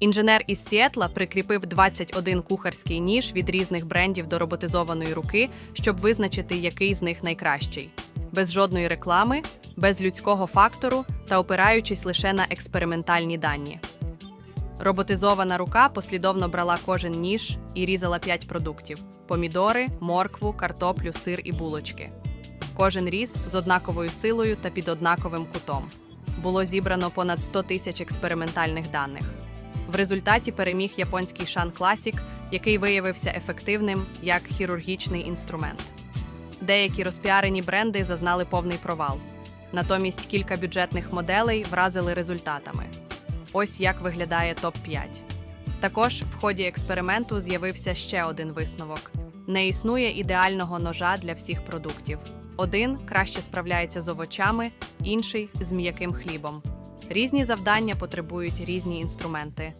Інженер із Сіетла прикріпив 21 кухарський ніж від різних брендів до роботизованої руки, щоб визначити, який з них найкращий. Без жодної реклами, без людського фактору та опираючись лише на експериментальні дані. Роботизована рука послідовно брала кожен ніж і різала 5 продуктів: помідори, моркву, картоплю, сир і булочки. Кожен різ з однаковою силою та під однаковим кутом. Було зібрано понад 100 тисяч експериментальних даних. В результаті переміг японський Shan Classic, який виявився ефективним як хірургічний інструмент. Деякі розпіарені бренди зазнали повний провал. Натомість кілька бюджетних моделей вразили результатами. Ось як виглядає топ-5. Також в ході експерименту з'явився ще один висновок: не існує ідеального ножа для всіх продуктів. Один краще справляється з овочами, інший з м'яким хлібом. Різні завдання потребують різні інструменти.